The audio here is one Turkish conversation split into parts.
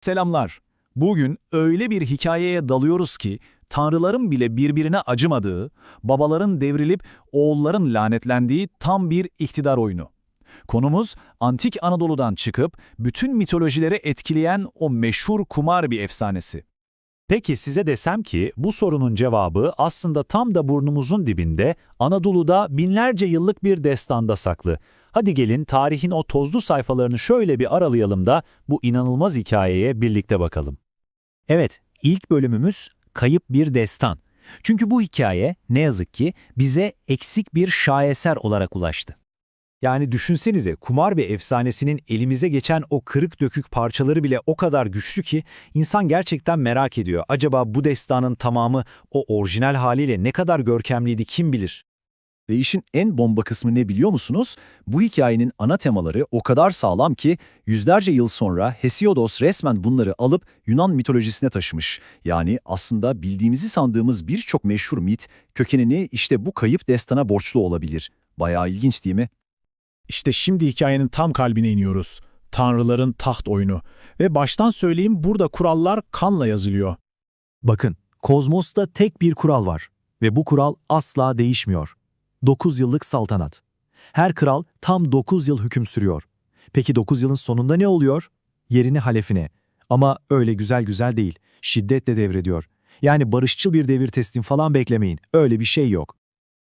Selamlar. Bugün öyle bir hikayeye dalıyoruz ki tanrıların bile birbirine acımadığı, babaların devrilip oğulların lanetlendiği tam bir iktidar oyunu. Konumuz antik Anadolu'dan çıkıp bütün mitolojileri etkileyen o meşhur kumar bir efsanesi. Peki size desem ki bu sorunun cevabı aslında tam da burnumuzun dibinde Anadolu'da binlerce yıllık bir destanda saklı. Hadi gelin tarihin o tozlu sayfalarını şöyle bir aralayalım da bu inanılmaz hikayeye birlikte bakalım. Evet, ilk bölümümüz kayıp bir destan. Çünkü bu hikaye ne yazık ki bize eksik bir şaheser olarak ulaştı. Yani düşünsenize kumar ve efsanesinin elimize geçen o kırık dökük parçaları bile o kadar güçlü ki insan gerçekten merak ediyor. Acaba bu destanın tamamı o orijinal haliyle ne kadar görkemliydi kim bilir? Ve işin en bomba kısmı ne biliyor musunuz? Bu hikayenin ana temaları o kadar sağlam ki yüzlerce yıl sonra Hesiodos resmen bunları alıp Yunan mitolojisine taşımış. Yani aslında bildiğimizi sandığımız birçok meşhur mit kökenini işte bu kayıp destana borçlu olabilir. Bayağı ilginç değil mi? İşte şimdi hikayenin tam kalbine iniyoruz. Tanrıların taht oyunu. Ve baştan söyleyeyim burada kurallar kanla yazılıyor. Bakın, kozmosta tek bir kural var ve bu kural asla değişmiyor. 9 yıllık saltanat. Her kral tam 9 yıl hüküm sürüyor. Peki 9 yılın sonunda ne oluyor? Yerini halefine. Ama öyle güzel güzel değil. Şiddetle devrediyor. Yani barışçıl bir devir teslim falan beklemeyin. Öyle bir şey yok.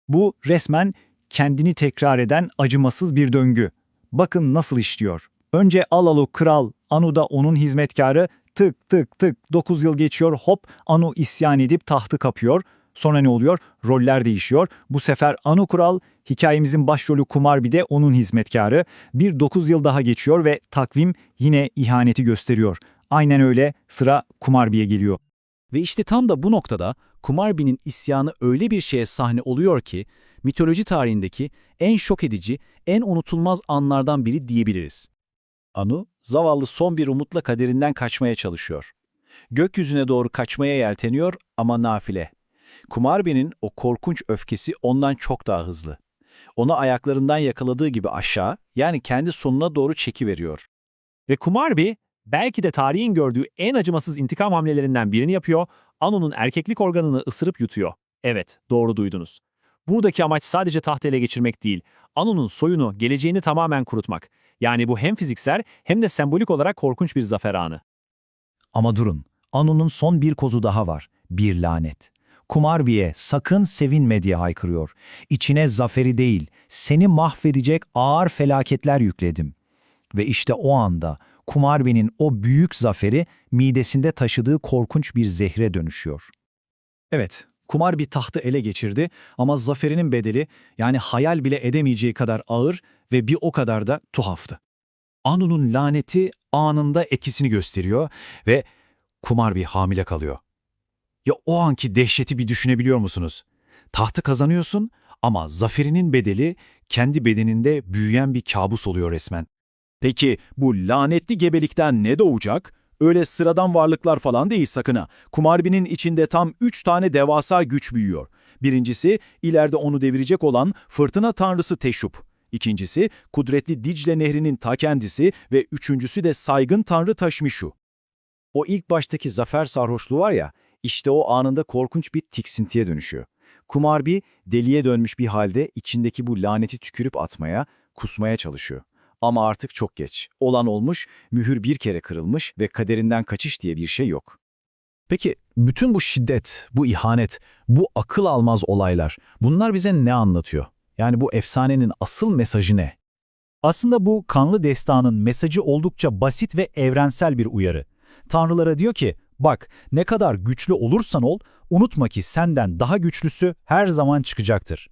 Bu resmen kendini tekrar eden acımasız bir döngü. Bakın nasıl işliyor. Önce Alalu kral, Anu da onun hizmetkarı tık tık tık 9 yıl geçiyor hop Anu isyan edip tahtı kapıyor. Sonra ne oluyor? Roller değişiyor. Bu sefer Anu kral hikayemizin başrolü Kumar bir de onun hizmetkarı. Bir 9 yıl daha geçiyor ve takvim yine ihaneti gösteriyor. Aynen öyle sıra Kumarbi'ye geliyor. Ve işte tam da bu noktada Kumarbi'nin isyanı öyle bir şeye sahne oluyor ki, mitoloji tarihindeki en şok edici, en unutulmaz anlardan biri diyebiliriz. Anu, zavallı son bir umutla kaderinden kaçmaya çalışıyor. Gökyüzüne doğru kaçmaya yelteniyor ama nafile. Kumarbi'nin o korkunç öfkesi ondan çok daha hızlı. Onu ayaklarından yakaladığı gibi aşağı, yani kendi sonuna doğru çekiveriyor. Ve Kumarbi belki de tarihin gördüğü en acımasız intikam hamlelerinden birini yapıyor, Anu'nun erkeklik organını ısırıp yutuyor. Evet, doğru duydunuz. Buradaki amaç sadece taht ele geçirmek değil, Anu'nun soyunu, geleceğini tamamen kurutmak. Yani bu hem fiziksel hem de sembolik olarak korkunç bir zafer anı. Ama durun, Anu'nun son bir kozu daha var. Bir lanet. Kumarbiye sakın sevinme diye haykırıyor. İçine zaferi değil, seni mahvedecek ağır felaketler yükledim. Ve işte o anda Kumarbi'nin o büyük zaferi midesinde taşıdığı korkunç bir zehre dönüşüyor. Evet, Kumar bir tahtı ele geçirdi ama zaferinin bedeli yani hayal bile edemeyeceği kadar ağır ve bir o kadar da tuhaftı. Anu'nun laneti anında etkisini gösteriyor ve Kumar bir hamile kalıyor. Ya o anki dehşeti bir düşünebiliyor musunuz? Tahtı kazanıyorsun ama zaferinin bedeli kendi bedeninde büyüyen bir kabus oluyor resmen. Peki bu lanetli gebelikten ne doğacak? Öyle sıradan varlıklar falan değil sakın ha. Kumarbi'nin içinde tam üç tane devasa güç büyüyor. Birincisi, ileride onu devirecek olan fırtına tanrısı Teşup. İkincisi, kudretli Dicle Nehri'nin ta kendisi ve üçüncüsü de saygın tanrı Taşmişu. O ilk baştaki zafer sarhoşluğu var ya, işte o anında korkunç bir tiksintiye dönüşüyor. Kumarbi deliye dönmüş bir halde içindeki bu laneti tükürüp atmaya, kusmaya çalışıyor. Ama artık çok geç. Olan olmuş, mühür bir kere kırılmış ve kaderinden kaçış diye bir şey yok. Peki bütün bu şiddet, bu ihanet, bu akıl almaz olaylar bunlar bize ne anlatıyor? Yani bu efsanenin asıl mesajı ne? Aslında bu kanlı destanın mesajı oldukça basit ve evrensel bir uyarı. Tanrılara diyor ki, bak ne kadar güçlü olursan ol, unutma ki senden daha güçlüsü her zaman çıkacaktır.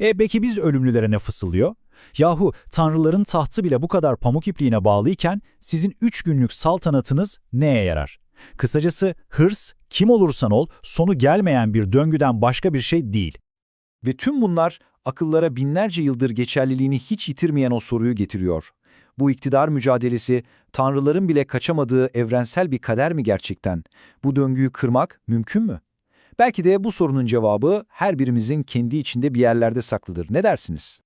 E peki biz ölümlülere ne fısıldıyor? Yahu tanrıların tahtı bile bu kadar pamuk ipliğine bağlıyken sizin üç günlük saltanatınız neye yarar? Kısacası hırs, kim olursan ol, sonu gelmeyen bir döngüden başka bir şey değil. Ve tüm bunlar akıllara binlerce yıldır geçerliliğini hiç yitirmeyen o soruyu getiriyor. Bu iktidar mücadelesi, tanrıların bile kaçamadığı evrensel bir kader mi gerçekten? Bu döngüyü kırmak mümkün mü? Belki de bu sorunun cevabı her birimizin kendi içinde bir yerlerde saklıdır. Ne dersiniz?